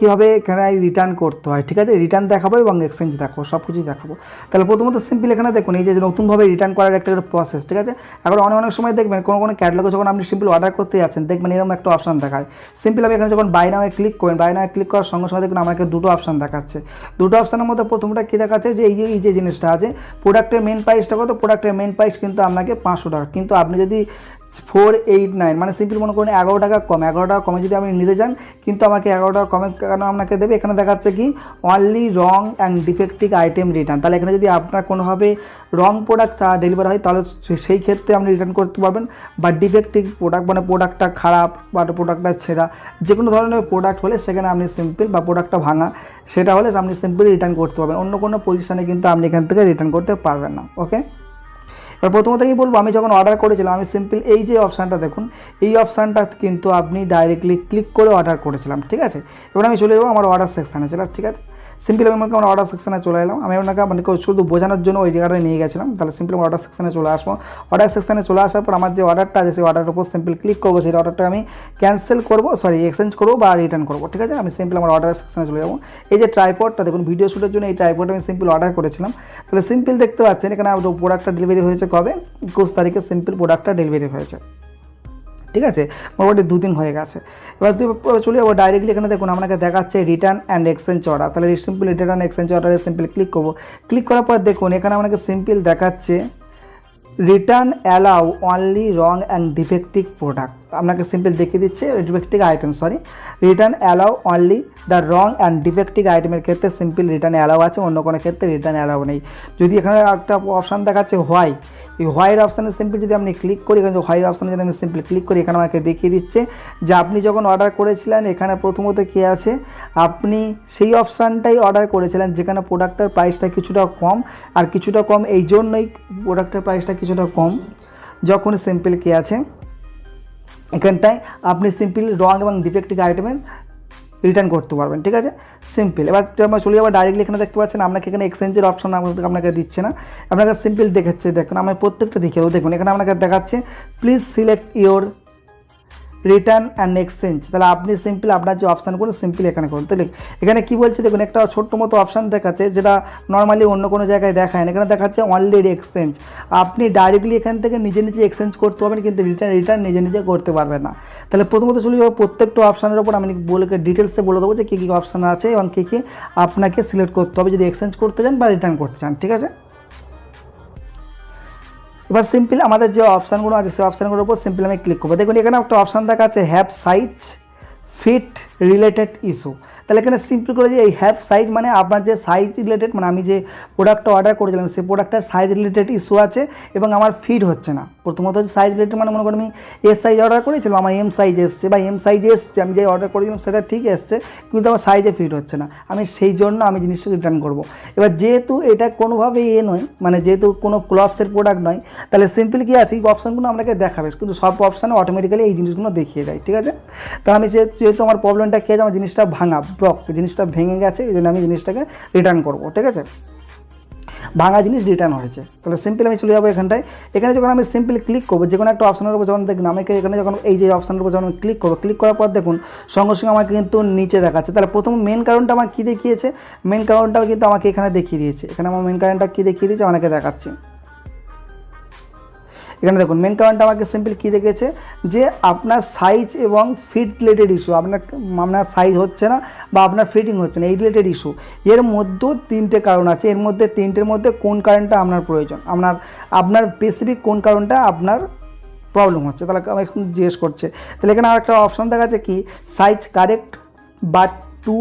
কীভাবে এখানে রিটার্ন করতে হয়, ঠিক আছে? রিটার্ন দেখাবো এবং এক্সচেঞ্জ দেখাবো সব কিছুই দেখাবো। তাহলে প্রথমত সিম্পল এখানে দেখুন, এই যে নতুনভাবে রিটার্ন করার একটা প্রসেস ঠিক আছে? এখন অনেক অনেক সময় দেখবেন কোনো কোনো ক্যাটলগে যখন আপনি সিম্পল অর্ডার করতে যাচ্ছেন, দেখবেন এরকম একটা অপশান দেখায়। সিম্পল আমি এখানে যখন বাই নামে ক্লিক করেন বাই নামে ক্লিক করার সঙ্গে সঙ্গে দেখুন আমাকে দুটো অপশান দেখাচ্ছে। দুটো অপশানের মধ্যে প্রথমটা কী দেখাচ্ছে যে, এই যে এই যে জিনিসটা আছে প্রোডাক্টের মেন প্রাইসটা কত? প্রোডাক্টের মেন প্রাইস কিন্তু আপনাকে পাঁচশো টাকা। কিন্তু আপনি যদি ফোর এইট নাইন মানে সিম্পল মনে করেন এগারো টাকা কম, এগারো টাকা কমে যদি আপনি নিতে যান কিন্তু আমাকে এগারো টাকা কমে কেন আপনাকে দেবে? এখানে দেখাচ্ছে কি only wrong and defective item return তাহলে এখানে যদি আপনার কোনোভাবে রং প্রোডাক্ট ডেলিভার হয়, তাহলে সেই ক্ষেত্রে আপনি রিটার্ন করতে পারবেন। বা ডিফেক্টিভ প্রোডাক্ট মানে প্রোডাক্টটা খারাপ বা প্রোডাক্টটা ছেঁড়া যে কোনো ধরনের প্রোডাক্ট হলে সেখানে আপনি সিম্পল বা প্রোডাক্টটা ভাঙা, সেটা হলে আপনি সিম্পল রিটার্ন করতে পারবেন। অন্য কোনো পজিশানে কিন্তু আপনি এখান থেকে রিটার্ন করতে পারবেন না ওকে এবার প্রথমত কি বলব, আমি যখন অর্ডার করেছিলাম, আমি সিম্পল এই যে অপশানটা দেখুন, এই অপশানটা কিন্তু আপনি ডাইরেক্টলি ক্লিক করে অর্ডার করেছিলাম, ঠিক আছে? এবার আমি চলে যাব আমার অর্ডার সেকশানে ছিলাম ঠিক আছে? সিম্পল আমি আমার অর্ডার সেকশানে চলে এলাম। আমি আপনাকে আপনাকে শুধু বোঝানোর জন্য ওই জায়গাটায় নিয়ে গেছিলাম। তাহলে সিম্পল আমার অর্ডার সেকশানে চলে আসব। অর্ডার সেকশানে চলে আসার পর আমার যে অর্ডারটা আছে, সেই অর্ডারের উপর সিম্পল ক্লিক করব। সেই অর্ডারটা আমি ক্যান্সেল করব সরি এক্সচেঞ্জ করব বা রিটার্ন করব। ঠিক আছে? আমি সিম্পল আমার অর্ডার সেকশানে চলে যাব। এই যে ট্রাইপডটা দেখুন ভিডিও শ্যুটের জন্য এই ট্রাইপড আমি সিম্পল অর্ডার করেছিলাম। তাহলে সিম্পল দেখতে পাচ্ছেন, এখানে আমার প্রোডাক্টটা ডেলিভারি হয়েছে কবে? একুশ তারিখে সিম্পল প্রোডাক্টটা ডেলিভারি হয়েছে। ঠিক আছে? মোটামুটি দুদিন হয়ে গেছে। এবার তুই চলে যাব ডাইরেক্টলি এখানে দেখুন আপনাকে দেখাচ্ছে রিটার্ন অ্যান্ড এক্সচেঞ্জ অর্ডার তাহলে সিম্পল রিটার্ন এক্সচেঞ্জ অর্ডারে সিম্পল ক্লিক করব। ক্লিক করার পর দেখুন, এখানে আপনাকে সিম্পল দেখাচ্ছে return allow only wrong and defective product আপনাকে সিম্পল দেখিয়ে দিচ্ছে defective item sorry return allow only the wrong and defective আইটেমের ক্ষেত্রে সিম্পল রিটার্ন অ্যালাউ আছে, অন্য কোনো ক্ষেত্রে রিটার্ন অ্যালাউ নেই। যদি এখানে একটা অপশান দেখাচ্ছে হোয়াই এই হোয়াইট অপশানে সিম্পল যদি আপনি ক্লিক করি, এখানে হোয়াইট অপশানে যদি আমি সিম্পল ক্লিক করি, এখানে আমাকে দেখিয়ে দিচ্ছে যে আপনি যখন অর্ডার করেছিলেন, এখানে প্রথমত কী আছে, আপনি সেই অপশানটাই অর্ডার করেছিলেন যেখানে প্রোডাক্টের প্রাইসটা কিছুটা কম, আর কিছুটা কম এই জন্যই প্রোডাক্টের প্রাইসটা কিছুটা কম, যখন সিম্পল কী আছে এখানটায় আপনি সিম্পলি রং এবং ডিফেক্টিভ আইটেমের রিটার্ন করতে পারবেন, ঠিক আছে? সিম্পল এবার আমরা চলে যাব ডাইরেক্টলি এখানে দেখতে পাচ্ছেন, আপনাকে এখানে এক্সচেঞ্জের অপশন আপনাকে দিচ্ছে না। আপনাকে সিম্পল দেখাচ্ছে, দেখুন, আমি প্রত্যেকটা দেখে দেখুন, এখানে আপনাকে দেখাচ্ছে please select your return and exchange তাহলে আপনি সিম্পল আপনার যে অপশান করুন সিম্পল এখানে করুন। তাহলে এখানে কি বলছে? দেখুন, একটা ছোট্ট মতো অপশান দেখাচ্ছে, যেটা নর্মালি অন্য কোনো জায়গায় দেখায় না। এখানে দেখাচ্ছে অনলি এক্সচেঞ্জ আপনি ডাইরেক্টলি এখান থেকে নিজে নিজে এক্সচেঞ্জ করতে পারবেন, কিন্তু রিটার্ন রিটার্ন নিজে নিজে করতে পারবেন না। তাহলে প্রথমত চলে যাব প্রত্যেকটা অপশানের ওপর আমি বলে ডিটেলসে বলে দেবো যে কী কী অপশান আছে এবং কী কী আপনাকে সিলেক্ট করতে হবে। যদি এক্সচেঞ্জ করতে চান বা রিটার্ন করতে চান, ঠিক আছে? এবার সিম্পল আমাদের যে অপশানগুলো আছে, সেই অপশানগুলোর উপর সিম্পল আমি ক্লিক করব। দেখুন, এখানে একটা অপশান দেখা আছে have size fit related issue তাহলে এখানে সিম্পল করে যে এই হ্যাভ সাইজ মানে আপনার যে সাইজ রিলেটেড মানে আমি যে প্রোডাক্টটা অর্ডার করেছিলাম, সেই প্রোডাক্টটার সাইজ রিলেটেড ইস্যু আছে এবং আমার ফিট হচ্ছে না। প্রথমত হচ্ছে সাইজ রিলেটেড মানে মনে করি আমি এস সাইজ অর্ডার করেছিলাম, আমার এম সাইজ এসছে বা এম সাইজ এসছে, আমি যে অর্ডার করেছিলাম সেটা ঠিক এসছে, কিন্তু আমার সাইজে ফিট হচ্ছে না। আমি সেই জন্য আমি জিনিসটা রিটার্ন করব। এবার যেহেতু এটা কোনোভাবেই এ নয় মানে যেহেতু কোনো ক্লথসের প্রোডাক্ট নয়, তাহলে সিম্পল কি আছে? এই অপশানগুলো আপনাকে দেখাবে, কিন্তু সব অপশানে অটোমেটিক্যালি এই জিনিসগুলো দেখিয়ে দেয়, ঠিক আছে? তো আমি যেহেতু আমার প্রবলেমটা খেয়েছে আমার জিনিসটা ভাঙা। ব্লক জিনিসটা ভেঙে গেছে, এই জন্য আমি জিনিসটাকে রিটার্ন করব, ঠিক আছে? ভাঙা জিনিস রিটার্ন হয়েছে। তাহলে সিম্পল আমি চলে যাব এখানটায়। এখানে যখন আমি সিম্পল ক্লিক করব, যে কোনো একটা অপশনের উপর যখন দেখুন আমাকে এখানে যখন এই যে অপশনের উপর যখন ক্লিক করব ক্লিক করার পর দেখুন, সঙ্গে সঙ্গে আমাকে কিন্তু নিচে দেখাচ্ছে। তাহলে প্রথম মেন কারণটা আমার কী দেখিয়েছে? মেন কারণটাও কিন্তু আমাকে এখানে দেখিয়ে দিয়েছে। এখানে আমার মেন কারণটা কী দেখিয়ে দিয়েছে? অনেকে দেখাচ্ছে। এখানে দেখুন মেন কারণটা আমাকে সিম্পল কী দেখেছে যে আপনার সাইজ এবং ফিট রিলেটেড ইস্যু আপনার আপনার সাইজ হচ্ছে না বা আপনার ফিটিং হচ্ছে না, এই রিলেটেড ইস্যু এর মধ্যেও তিনটে কারণ আছে। এর মধ্যে, তিনটের মধ্যে কোন কারণটা আপনার প্রয়োজন? আপনার আপনার স্পেসিফিক কোন কারণটা আপনার প্রবলেম হচ্ছে? তাহলে আমি এখন জিজ্ঞেস করছে। তাহলে এখানে আর একটা অপশন দেখা যাচ্ছে কি? Size correct but too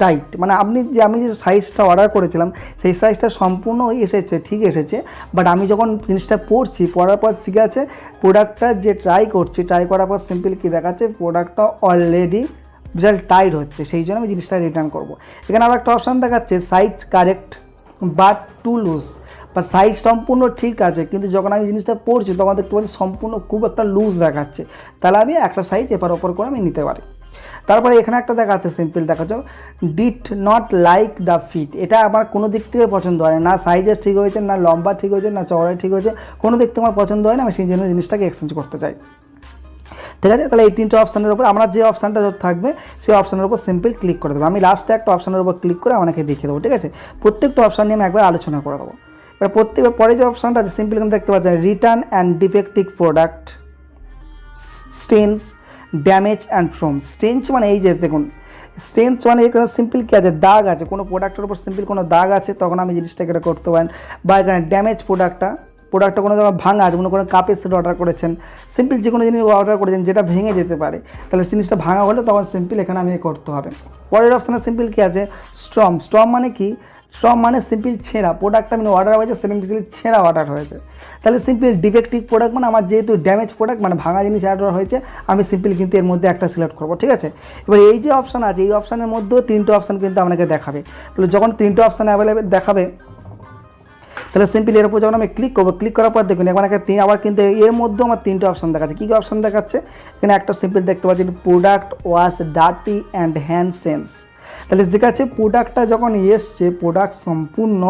tight মানে আপনি যে, আমি যে সাইজটা অর্ডার করেছিলাম, সেই সাইজটা সম্পূর্ণ এসেছে, ঠিক এসেছে। বাট আমি যখন জিনিসটা পড়ছি পড়ার পর ঠিক আছে প্রোডাক্টটা যে ট্রাই করছি ট্রাই করার পর সিম্পল কী দেখাচ্ছে প্রোডাক্টটা অলরেডি বিশাল টাইট হচ্ছে, সেই জন্য আমি জিনিসটা রিটার্ন করব। এখানে আবার একটা অপশান দেখাচ্ছে size correct but too loose বা সাইজ সম্পূর্ণ ঠিক আছে, কিন্তু যখন আমি জিনিসটা পড়ছি তখন দেখতে পাচ্ছি সম্পূর্ণ খুব একটা লুজ দেখাচ্ছে। তাহলে আমি একটা সাইজ এপার ওপর করে আমি নিতে পারি। তারপরে এখানে একটা দেখা আছে সিম্পল দেখাচ্ছ। Did not like the fit এটা আমার কোনো দিক থেকে পছন্দ হয় না। সাইজেস ঠিক হয়েছে, না লম্বা ঠিক হয়েছে, না চওড়াই ঠিক হয়েছে, কোনো দিক থেকে আমার পছন্দ হয় না। আমি সেই জন্য জিনিসটাকে এক্সচেঞ্জ করতে চাই। ঠিক আছে? তাহলে এই তিনটে অপশানের উপর আমরা যে অপশানটা থাকবে, সেই অপশানের উপর সিম্পল ক্লিক করে দেবো। আমি লাস্টে একটা অপশানের উপর ক্লিক করে আমাকে দেখিয়ে দেবো, ঠিক আছে? প্রত্যেকটা অপশান নিয়ে আমি একবার আলোচনা করে দেবো। এবার প্রত্যেক পরে যে অপশানটা আছে সিম্পল দেখতে পাচ্ছেন return and defective product stains damage and from stains মানে এই যে দেখুন স্টেন্স মানে এখানে সিম্পল কী আছে? দাগ আছে। কোনো প্রোডাক্টের উপর সিম্পল কোনো দাগ আছে, তখন আমি জিনিসটাকে এটা করতে পারেন। বা এখানে ড্যামেজ প্রোডাক্টটা প্রোডাক্টটা কোনো জায়গায় ভাঙা আছে কোনো কোনো কাপের সেট অর্ডার করেছেন। সিম্পল যে কোনো জিনিস অর্ডার করেছেন, যেটা ভেঙে যেতে পারে। তাহলে জিনিসটা ভাঙা হলে তখন সিম্পল এখানে আমি করতে হবে। পরের অপশানে সিম্পল কী আছে? স্ট্রম স্ট্রম মানে কি? স্ট্রম মানে সিম্পল ছেঁড়া। প্রোডাক্টটা আমি অর্ডার হয়েছে সিম্পলি ছেঁড়া অর্ডার হয়েছে। তাহলে সিম্পল ডিফেক্টিভ প্রোডাক্ট মানে আমার যেহেতু ড্যামেজ প্রোডাক্ট মানে ভাঙা জিনিস অর্ডার হয়েছে, আমি সিম্পল কিন্তু এর মধ্যে একটা সিলেক্ট করব, ঠিক আছে? এবার এই যে অপশান আছে, এই অপশানের মধ্যেও তিনটে অপশান কিন্তু আপনাকে দেখাবে। তাহলে যখন তিনটে অপশান অ্যাভেলেবেল দেখাবে, তাহলে সিম্পলি এর উপর যখন আমি ক্লিক করব ক্লিক করার পর দেখুন, এখন একটা তিন, আবার কিন্তু এর মধ্যেও আমার তিনটে অপশান দেখাচ্ছে। কী কী অপশান দেখাচ্ছে? এখানে একটা সিম্পল দেখতে পাচ্ছি product wash dirty and hand sense তাহলে দেখাচ্ছে প্রোডাক্টটা যখন এসছে প্রোডাক্ট সম্পূর্ণ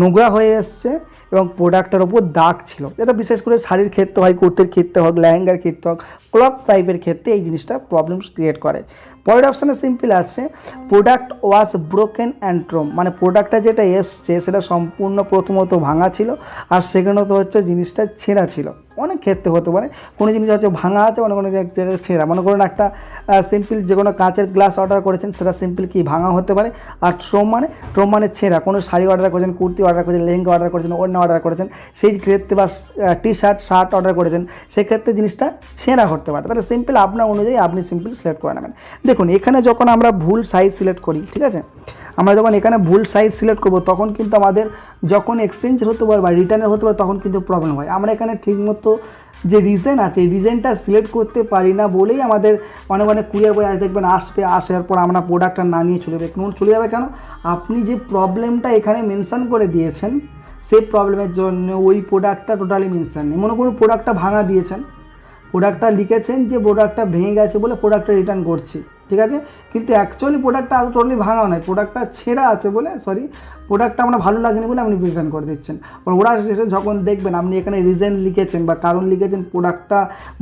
নোংরা হয়ে এসছে এবং প্রোডাক্টের ওপর দাগ ছিল। এটা বিশেষ করে শাড়ির ক্ষেত্রে হয়, কুর্তির ক্ষেত্রে হোক, লেহেঙ্গার ক্ষেত্রে হোক ক্লথ টাইপের ক্ষেত্রে এই জিনিসটা প্রবলেম ক্রিয়েট করে। পরের অপশানে সিম্পল আছে product was broken and torn মানে প্রোডাক্টটা যেটা এসছে, সেটা সম্পূর্ণ প্রথমত ভাঙা ছিল আর সেখানত হচ্ছে জিনিসটা ছেঁড়া ছিল। অনেক ক্ষেত্রে হতে পারে, কোনো জিনিস হচ্ছে ভাঙা আছে অনেক অনেক জায়গায় ছেঁড়া। মনে করুন একটা সিম্পল যে কোনো কাঁচের গ্লাস অর্ডার করেছেন, সেটা সিম্পল কি ভাঙা হতে পারে। আর ট্রোম মানে ট্রোম মানে ছেঁড়া। কোনো শাড়ি অর্ডার করেছেন, কুর্তি অর্ডার করেছেন, লেহেঙ্গা অর্ডার করেছেন অন্য অর্ডার করেছেন, সেই ক্ষেত্রে বা টি শার্ট শার্ট অর্ডার করেছেন, সেক্ষেত্রে জিনিসটা ছেঁড়া হতে পারে। তাহলে সিম্পল আপনার অনুযায়ী আপনি সিম্পল সিলেক্ট করে নেবেন। দেখুন, এখানে যখন আমরা ভুল সাইজ সিলেক্ট করি, ঠিক আছে? আমরা যখন এখানে ভুল সাইজ সিলেক্ট করব, তখন কিন্তু আমাদের যখন এক্সচেঞ্জ হতে পারে বা রিটার্নের হতে পারে, তখন কিন্তু প্রবলেম হয়। আমরা এখানে ঠিকমতো যে রিজন আছে, এই রিজনটা সিলেক্ট করতে পারি না বলেই আমাদের অনেক অনেক কুরিয়ার বয় আজ দেখবেন আসবে, আসার পর আমরা প্রোডাক্টটা না নিয়ে চলে যাবে। কোন চলে যাবে কেন? আপনি যে প্রবলেমটা এখানে মেনশান করে দিয়েছেন, সেই প্রবলেমের জন্য ওই প্রোডাক্টটা টোটালি মেনশান নেই। মনে করুন প্রোডাক্টটা ভাঙা দিয়েছেন প্রোডাক্টটা লিখেছেন যে প্রোডাক্টটা ভেঙে গেছে বলে প্রোডাক্টটা রিটার্ন করছি। ঠিক আছে? কিন্তু অ্যাকচুয়ালি প্রোডাক্টটা আজ টোটালি ভাঙা নয়। প্রোডাক্টটা ছেঁড়া আছে বলে সরি প্রোডাক্টটা আপনার ভালো লাগেনি বলে আপনি রিটার্ন করে দিচ্ছেন। ওরা শেষে যখন দেখবেন আপনি এখানে রিজন লিখেছেন বা কারণ লিখেছেন প্রোডাক্টটা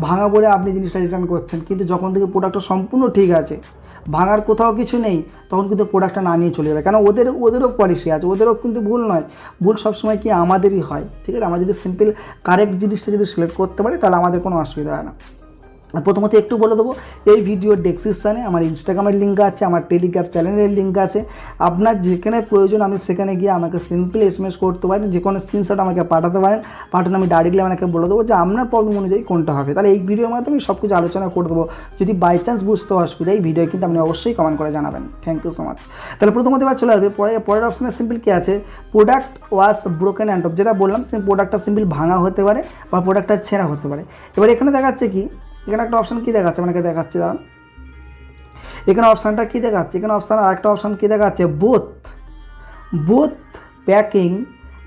ভাঙা বলে আপনি জিনিসটা রিটার্ন করছেন, কিন্তু যখন থেকে প্রোডাক্টটা সম্পূর্ণ ঠিক আছে, ভাঙার কোথাও কিছু নেই, তখন কিন্তু প্রোডাক্টটা না নিয়ে চলে যাবে। কেন? ওদের, ওদেরও পলিসি আছে, ওদেরও কিন্তু ভুল নয়। ভুল সবসময় কি আমাদেরই হয়, ঠিক আছে? আমরা যদি সিম্পল কারেক্ট জিনিসটা যদি সিলেক্ট করতে পারি, তাহলে আমাদের কোনো অসুবিধা হয় না। প্রথমত একটু বলে দেবো, এই ভিডিওর ডেসক্রিপশানে আমার ইনস্টাগ্রামের লিঙ্ক আছে, আমার টেলিগ্রাম চ্যানেলের লিঙ্ক আছে। আপনার যেখানে প্রয়োজন আপনি সেখানে গিয়ে আমাকে সিম্পল এস এম এস করতে পারেন, যে কোনো স্ক্রিনশট আমাকে পাঠাতে পারেন। পাঠানো আমি ডাইরেক্টলি আপনাকে বলে দেবো যে আপনার প্রবলেম অনুযায়ী কোনটা হবে। তাহলে এই ভিডিওর মাধ্যমে সব কিছু আলোচনা করে দেবো। যদি বাই চান্স বুঝতে অসুবিধা এই ভিডিও কিন্তু আপনি অবশ্যই কমেন্ট করে জানাবেন। থ্যাংক ইউ সো মাচ তাহলে প্রথমত এবার চলে আসবে পরে পরের অপশানে সিম্পল কী আছে? Product wash broken and of যেটা বললাম, সেই প্রোডাক্টটা সিম্পল ভাঙা হতে পারে বা প্রোডাক্টটা ছেঁড়া হতে পারে। এবার এখানে দেখাচ্ছে কি এখানে একটা অপশান কী দেখাচ্ছে? আপনাকে দেখাচ্ছে, দাঁড়ান। এখানে অপশানটা কী দেখাচ্ছে? এখানে অপশান আরেকটা অপশান কী দেখাচ্ছে? Both both packing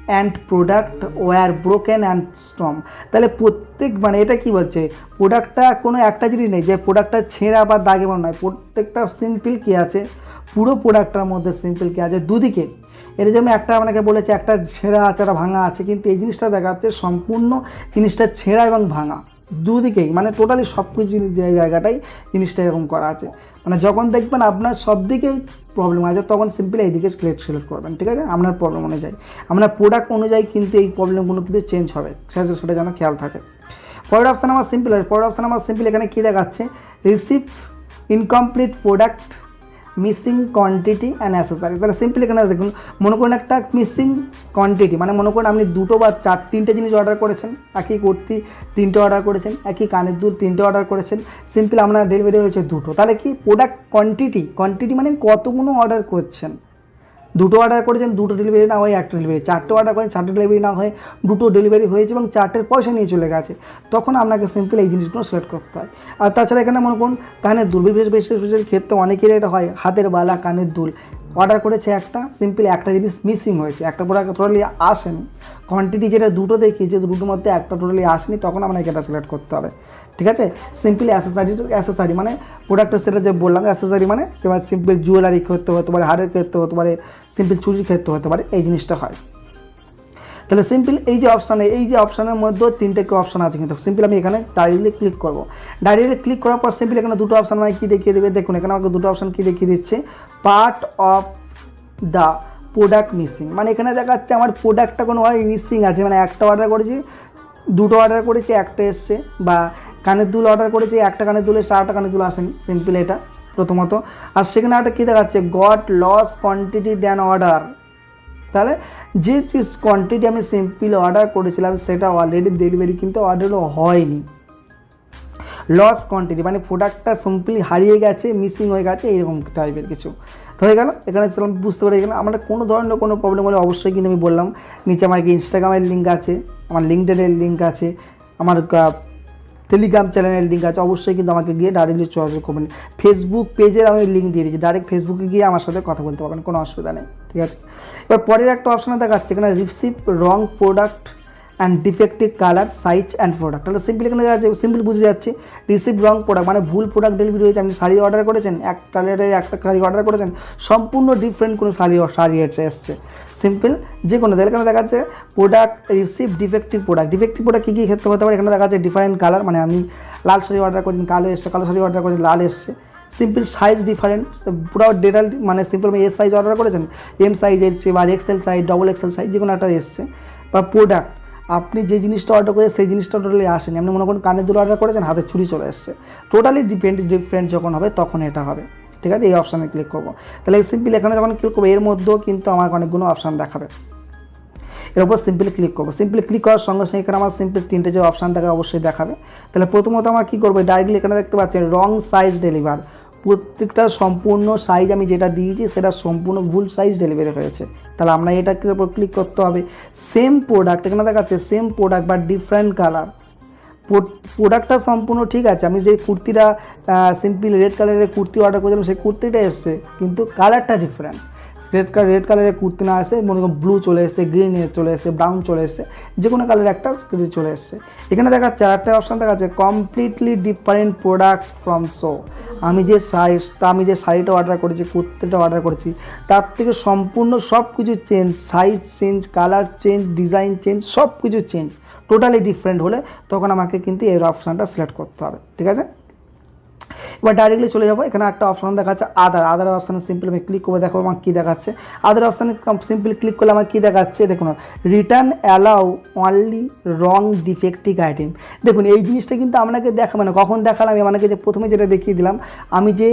and product were broken and strong তাহলে প্রত্যেক মানে এটা কি বলছে? প্রোডাক্টটা কোনো একটা জিনিস নেই, যে প্রোডাক্টটা ছেঁড়া বা দাগে নয়। প্রত্যেকটা সিম্পল কী আছে? পুরো প্রোডাক্টটার মধ্যে সিম্পল কী আছে? দুদিকে। এর জন্য একটা আপনাকে বলেছে, একটা ছেঁড়া আছে, একটা ভাঙা আছে, কিন্তু এই জিনিসটা দেখাচ্ছে সম্পূর্ণ জিনিসটা ছেঁড়া এবং ভাঙা। দুদিকেই মানে টোটালি সব কিছু জায়গাটাই জিনিসটা এরকম করা আছে। মানে যখন দেখবেন আপনার সব দিকেই প্রবলেম আছে, তখন সিম্পলি এইদিকে সিলেক্ট সিলেক্ট করবেন, ঠিক আছে? আপনার প্রবলেম অনুযায়ী। আপনার প্রোডাক্ট অনুযায়ী কিন্তু এই প্রবলেমগুলো কিন্তু চেঞ্জ হবে। সেটা সেটা যেন খেয়াল থাকে। পরের অপশান আমার সিম্পল আছে। পরের অপশান আমার সিম্পল এখানে কী দেখাচ্ছে? Receive incomplete product missing quantity and accessory তাহলে সিম্পলি এখানে দেখুন, মনে করুন একটা মিসিং কোয়ান্টিটি মানে মনে করুন আপনি দুটো বা চার, তিনটে জিনিস অর্ডার করেছেন, একই কুর্তি তিনটে অর্ডার করেছেন, একই কানের দুল তিনটে অর্ডার করেছেন সিম্পল আপনার ডেলিভারি হয়েছে দুটো। তাহলে কি প্রোডাক্ট কোয়ান্টিটি কোয়ান্টিটি মানে কতগুলো অর্ডার করছেন? দুটো অর্ডার করেছেন, দুটো ডেলিভারি না হয় একটা ডেলিভারি চারটে অর্ডার করেন চারটে ডেলিভারি না হয় দুটো ডেলিভারি হয়েছে এবং চারটের পয়সা নিয়ে চলে গেছে। তখন আপনাকে সিম্পল এই জিনিসগুলো সিলেক্ট করতে হয়। আর তাছাড়া এখানে মনে করুন কানের দুল, বিশেষ বিশেষ বিশেষ ক্ষেত্রে অনেকেরই এটা হয়, হাতের বালা, কানের দুল। অর্ডার করেছে একটা সিম্পলি একটা জিনিস মিসিং হয়েছে। একটা প্রোডাক্ট টোটালি আসেনি। কোয়ান্টিটি যেটা দুটো দেখি, যে দুটোর মধ্যে একটা টোটালি আসেনি, তখন আপনাকে এটা সিলেক্ট করতে হবে। ঠিক আছে? সিম্পলি অ্যাসেসারি অ্যাসেসারি মানে প্রোডাক্টের সেটা যে বললাম অ্যাসেসারি মানে এবার সিম্পল জুয়েলারি ক্ষেত্রে হতে পারে, হারের ক্ষেত্রে হতে পারে সিম্পল চুরির ক্ষেত্রে হতে পারে, এই জিনিসটা হয়। তাহলে সিম্পল এই যে অপশানে এই যে অপশানের মধ্যে তিনটে অপশান আছে কিন্তু সিম্পল আমি এখানে ডাইরেক্টলি ক্লিক করব। ডাইরেক্টলি ক্লিক করার পর সিম্পল এখানে দুটো অপশান আমাকে কী দেখিয়ে দেবে? দেখুন, এখানে আমাকে দুটো অপশান কী দেখিয়ে দিচ্ছে। Part of the product missing মানে এখানে দেখা যাচ্ছে আমার প্রোডাক্টটা কোনোভাবে মিসিং আছে। মানে একটা অর্ডার করেছি, দুটো অর্ডার করেছি, একটা এসছে, বা কানের দুল অর্ডার করেছি, একটা কানের দুল এসছে কানের দুল আসেনি। সিম্পল এটা প্রথমত। আর সেখানে একটা কী দেখাচ্ছে? Got loss quantity then order তাহলে যে কোয়ান্টিটি আমি সিম্পল অর্ডার করেছিলাম, সেটা অলরেডি ডেলিভারি কিন্তু অর্ডারও হয়নি। লস কোয়ান্টিটি মানে প্রোডাক্টটা সিম্পলি হারিয়ে গেছে মিসিং হয়ে গেছে এরকম টাইপের কিছু। হয়ে গেল, এখানে সেরকম বুঝতে পারি এখানে আমরা কোনো ধরনের কোনো প্রবলেম হলে অবশ্যই কিন্তু আমি বললাম। নিচে আমার কি ইনস্টাগ্রামের লিঙ্ক আছে, আমার লিঙ্কডেনের লিঙ্ক আছে, আমার টেলিগ্রাম চ্যানেলের লিঙ্ক আছে, অবশ্যই কিন্তু আমাকে গিয়ে ডাইরেক্টলি যোগাযোগ করবেন। ফেসবুক পেজের আমি লিঙ্ক দিয়ে দিয়েছি ডাইরেক্ট ফেসবুকে গিয়ে আমার সাথে কথা বলতে পারবেন, কোনো অসুবিধা নেই, ঠিক আছে? এবার পরের একটা অপশানে দেখাচ্ছে, এখানে receive wrong product and defective colour size and product তাহলে সিম্পল এখানে যাচ্ছে সিম্পল বুঝে যাচ্ছে। রিসিভ রং প্রোডাক্ট মানে ভুল প্রোডাক্ট ডেলিভারি হয়েছে। আপনি শাড়ি অর্ডার করেছেন, এক কালারের একটা শাড়ি অর্ডার করেছেন, সম্পূর্ণ ডিফারেন্ট কোনো শাড়ি শাড়ি এসছে। সিম্পল যে কোনো এখানে দেখা যাচ্ছে product receive defective product defective product কী কী ক্ষেত্রে হতে পারে? এখানে দেখা যাচ্ছে ডিফারেন্ট কালার মানে আমি লাল শাড়ি অর্ডার করেছেন কালো এসছে, কালো শাড়ি অর্ডার করেছেন লাল এসছে। সিম্পল সাইজ ডিফারেন্ট পুরো ডেটাল মানে সিম্পল এস সাইজ অর্ডার করেছেন এম সাইজ এসছে বা XL size double XL size যে কোনো একটা এসছে। বা প্রোডাক্ট আপনি যে জিনিসটা অর্ডার করে সেই জিনিসটা টোটালি আসেনি। আপনি মনে করুন, কানের দুল অর্ডার করেছেন হাতে ছুরি চলে এসছে। টোটালি ডিপেন্ড ডিফারেন্ট যখন হবে, তখন এটা হবে। ঠিক আছে? এই অপশানে ক্লিক করব। তাহলে সিম্পল এখানে যখন ক্লিক করব, এর মধ্যেও কিন্তু আমাকে অনেকগুলো অপশান দেখাবে। এর উপর সিম্পলি ক্লিক করব। সিম্পলি ক্লিক করার সঙ্গে সঙ্গে এখানে আমার সিম্পল তিনটে যে অপশান থাকে, অবশ্যই দেখাবে। তাহলে প্রথমত আমার কী করব? ডাইরেক্টলি এখানে দেখতে পাচ্ছেন রং সাইজ ডেলিভার প্রত্যেকটা সম্পূর্ণ সাইজ আমি যেটা দিয়েছি, সেটা সম্পূর্ণ ভুল সাইজ ডেলিভারি হয়েছে। তাহলে আমরা এটাকে উপর ক্লিক করতে হবে। সেম প্রোডাক্ট এখানে দেখাচ্ছে সেম প্রোডাক্ট বা ডিফারেন্ট কালার প্রোডাক্টটা সম্পূর্ণ ঠিক আছে। আমি যে কুর্তিটা সিম্পল রেড কালারের কুর্তি অর্ডার করেছিলাম, সেই কুর্তিটা এসছে, কিন্তু কালারটা ডিফারেন্ট রেড কালার রেড কালারের কুর্তি না আসে, মনে করুন ব্লু চলে এসছে গ্রিন চলে এসছে ব্রাউন চলে এসছে যে কোনো কালার একটা কিছু চলে এসছে। এখানে দেখাচ্ছে আরেকটা অপশান দেখাচ্ছে completely different product from show আমি যে সাইজটা আমি যে শাড়িটা অর্ডার করেছি, কুর্তিটা অর্ডার করেছি, তার থেকে সম্পূর্ণ সব কিছু change size change colour change design change সব কিছু চেঞ্জ টোটালি ডিফারেন্ট হলে তখন আমাকে কিন্তু এই অপশানটা সিলেক্ট করতে হবে, ঠিক আছে? এবার ডাইরেক্টলি চলে যাব। এখানে একটা অপশন দেখাচ্ছে আদার আদার অপশানে সিম্পল আমি ক্লিক করে দেখো আমার কী দেখাচ্ছে। আদার অপশানে সিম্পল ক্লিক করলে আমার কী দেখাচ্ছে? দেখুন return allow only wrong defective item দেখুন, এই জিনিসটা কিন্তু আপনাকে দেখা মানে কখন দেখালাম? আমি আপনাকে যে প্রথমে যেটা দেখিয়ে দিলাম, আমি যে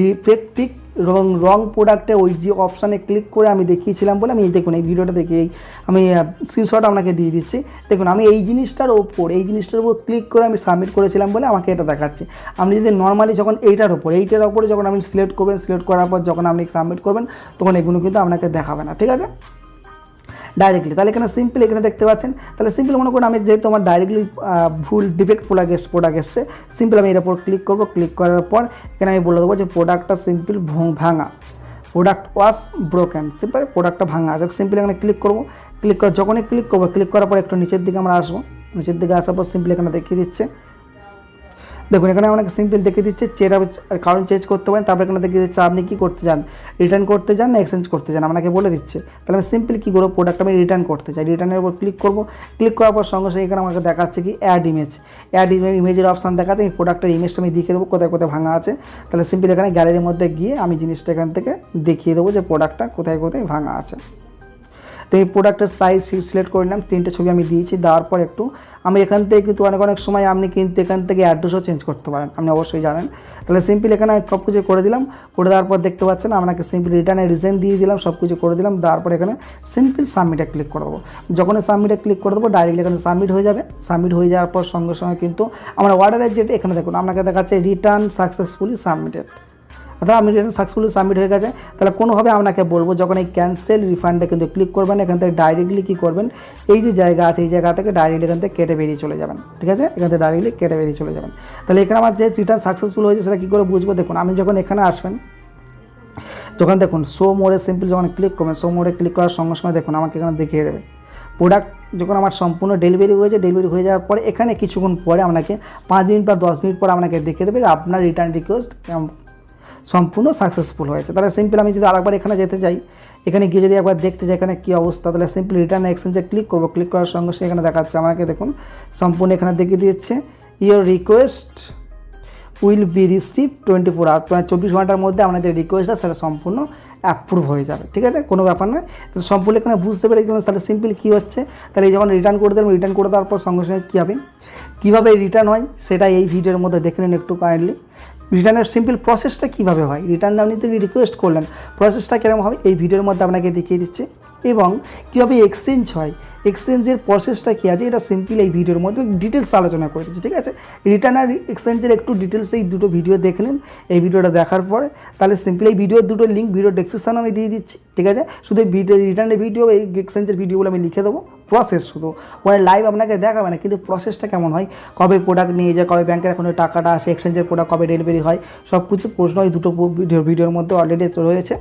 ডিফেক্টিভ রং রং প্রোডাক্টে ওই যে অপশানে ক্লিক করে আমি দেখিয়েছিলাম বলে আমি, এই দেখুন, এই ভিডিওটা দেখে আমি স্ক্রিনশট আপনাকে দিয়ে দিচ্ছি। দেখুন, আমি এই জিনিসটার ওপর, এই জিনিসটার উপর ক্লিক করে আমি সাবমিট করেছিলাম বলে আমাকে এটা দেখাচ্ছে। আপনি যদি নর্মালি যখন এইটার ওপর, এইটার ওপরে যখন আপনি সিলেক্ট করবেন সিলেক্ট করার পর যখন আপনি সাবমিট করবেন, তখন এগুলো কিন্তু আপনাকে দেখাবে না, ঠিক আছে? ডাইরেক্টলি তাহলে এখানে সিম্পল এখানে দেখতে পাচ্ছেন। তাহলে সিম্পল মনে করুন, আমি যেহেতু আমার ডাইরেক্টলি ভুল ডিফেক্ট প্রোডাক্ট এসে প্রোডাক্ট এসছে সিম্পল আমি এর উপর ক্লিক করব। ক্লিক করার পর এখানে আমি বলে দেবো যে প্রোডাক্টটা সিম্পল ভাঙা। প্রোডাক্ট ওয়াশ ব্রোকেন সিম্পল প্রোডাক্টটা ভাঙা। আছে সিম্পল এখানে ক্লিক করব। ক্লিক করে যখনই ক্লিক করব ক্লিক করার পর একটু নিচের দিকে আমরা আসব। নিচের দিকে আসার পর সিম্পল এখানে দেখিয়ে দিচ্ছে। দেখুন, এখানে আপনাকে সিম্পল দেখে দিচ্ছে চেরা কারণ চেঞ্জ করতে পারেন, তারপরে এখানে দেখিয়ে দিচ্ছে আপনি কী করতে চান? রিটার্ন করতে চান না এক্সচেঞ্জ করতে চান? আপনাকে বলে দিচ্ছে। তাহলে আমি সিম্পল কী করব? প্রোডাক্ট আমি রিটার্ন করতে চাই। রিটার্নের উপর ক্লিক করব। ক্লিক করার পর সঙ্গে সঙ্গে এখানে আমাকে দেখাচ্ছে কি অ্যাড ইমেজ অ্যাড ইমেজ ইমেজের অপশান দেখাচ্ছে, আমি প্রোডাক্টের ইমেজটা আমি দেখিয়ে দেবো, কোথায় কোথায় ভাঙা আছে। তাহলে সিম্পল এখানে গ্যালারির মধ্যে গিয়ে আমি জিনিসটা এখান থেকে দেখিয়ে দেবো যে প্রোডাক্টটা কোথায় কোথায় ভাঙা আছে। তো এই প্রোডাক্টের সাইজ সিলেক্ট করে নিলাম। তিনটে ছবি আমি দিয়েছি। দেওয়ার পর একটু আমি এখান থেকে কিন্তু অনেক অনেক সময় আপনি কিন্তু এখান থেকে অ্যাড্রেসও চেঞ্জ করতে পারেন। আপনি অবশ্যই জানেন। তাহলে সিম্পল এখানে সব কিছু করে দিলাম। করে দেওয়ার পর দেখতে পাচ্ছেন, আপনাকে সিম্পল রিটার্নের রিজেন দিয়ে দিলাম সব কিছু করে দিলাম। দেওয়ার পর এখানে সিম্পল সাবমিটে ক্লিক করে দেবো যখন সাবমিটে ক্লিক করে দেবো ডাইরেক্টলি এখানে সাবমিট হয়ে যাবে। সাবমিট হয়ে যাওয়ার পর সঙ্গে সঙ্গে কিন্তু আমার অর্ডারের যেটা, এখানে দেখুন, আপনাকে দেখাচ্ছে রিটার্ন সাকসেসফুলি সাবমিটেড অর্থাৎ আপনি রিটার্ন সাকসেসফুলি সাবমিট হয়ে গেছে, তাহলে কোনোভাবে আপনাকে বলব যখন এই ক্যান্সেল রিফান্ডে কিন্তু ক্লিক করবেন, এখান থেকে ডাইরেক্টলি কী করবেন, এই যে জায়গা আছে, এই জায়গা থেকে ডাইরেক্টলি এখান থেকে কেটে বেরিয়ে চলে যাবেন, ঠিক আছে? এখান থেকে ডাইরেক্টলি কেটে বেরিয়ে চলে যাবেন। তাহলে এখানে আমার যে রিটার্ন সাকসেসফুল হয়েছে সেটা কী করে বুঝব? দেখুন, আমি যখন এখানে আসবেন, যখন দেখুন শো মোড়ে সিম্পল যখন ক্লিক করবেন শো মোড়ে ক্লিক করার সঙ্গে সঙ্গে দেখুন, আমাকে এখানে দেখিয়ে দেবে। প্রোডাক্ট যখন আমার সম্পূর্ণ ডেলিভারি হয়েছে ডেলিভারি হয়ে যাওয়ার পরে এখানে কিছুক্ষণ পরে আপনাকে পাঁচ মিনিট বা দশ মিনিট পরে আপনাকে দেখিয়ে দেবে যে আপনার রিটার্ন রিকোয়েস্ট সম্পূর্ণ সাকসেসফুল হয়েছে। তাহলে সিম্পল আমি যদি আরেকবার এখানে যেতে চাই, এখানে গিয়ে যদি একবার দেখতে চাই এখানে কী অবস্থা, তাহলে সিম্পলি রিটার্ন এক্সচেঞ্জে ক্লিক করব। ক্লিক করার সঙ্গে সঙ্গে এখানে দেখাচ্ছে আমাকে, দেখুন, সম্পূর্ণ এখানে দেখিয়ে দিচ্ছে your request will be receive twenty four hour মানে চব্বিশ ঘণ্টার মধ্যে আমাদের রিকোয়েস্টটা সেটা সম্পূর্ণ অ্যাপ্রুভ হয়ে যাবে। ঠিক আছে? কোনো ব্যাপার নয়। সম্পূর্ণ এখানে বুঝতে পেরে গেলেন তাহলে সিম্পল কী হচ্ছে? তাহলে এই যখন রিটার্ন করে দেবেন রিটার্ন করে দেওয়ার পর সঙ্গে সঙ্গে কী হবে? কীভাবে রিটার্ন হয় সেটা এই ভিডিওর মধ্যে দেখে নিন একটু কাইন্ডলি রিটার্নের সিম্পল প্রসেসটা কীভাবে হয়? রিটার্ন আপনি যদি রিকোয়েস্ট করলেন। প্রসেসটা কীরকম হবে? এই ভিডিওর মধ্যে আপনাকে দেখিয়ে দিচ্ছে। এবং কীভাবে এক্সচেঞ্জ হয়? এক্সচেঞ্জের প্রসেসটা কী আছে? এটা সিম্পল এই ভিডিওর মধ্যে ডিটেলস আলোচনা করে দিচ্ছি, ঠিক আছে? রিটার্ন আর এক্সচেঞ্জের একটু ডিটেলস এই দুটো ভিডিও দেখে নিন, এই ভিডিওটা দেখার পরে। তাহলে সিম্পলি এই ভিডিওর দুটো লিঙ্ক ভিডিও ডেসক্রিপশানে আমি দিয়ে দিচ্ছি, ঠিক আছে? শুধু ভিডিও রিটার্নের ভিডিও এই এক্সচেঞ্জের ভিডিওগুলো আমি লিখে দেবো প্রসেস শুধু। ওখানে লাইভ আপনাকে দেখাবে না, কিন্তু প্রসেসটা কেমন হয়? কবে প্রোডাক্ট নিয়ে যায়, কবে ব্যাংকের এখন টাকাটা আসে এক্সচেঞ্জের প্রোডাক্ট কবে ডেলিভারি হয় সব কিছু প্রশ্ন এই দুটো ভিডিও ভিডিওর মধ্যে অলরেডি রয়েছে।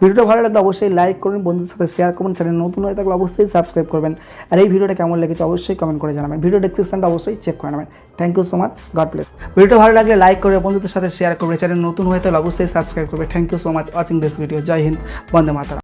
ভিডিওটা ভালো লাগলে অবশ্যই লাইক করুন, বন্ধুদের সাথে শেয়ার করুন, চ্যানেল নতুন হয়ে থাকলে অবশ্যই সাবস্ক্রাইব করবেন। আর এই ভিডিওটা কেমন লেগেছে অবশ্যই কমেন্ট করে জানাবেন। ভিডিও ডিসক্রিপশনটা অবশ্যই চেক করে নেবেন। Thank you so much god bless ভিডিওটা ভালো লাগলে লাইক করবে বন্ধুদের সাথে শেয়ার করবে চ্যানেল নতুন হয়ে তাহলে অবশ্যই সাবস্ক্রাইব করবে। Thank you so much watching this video Jai Hind, Vande Mataram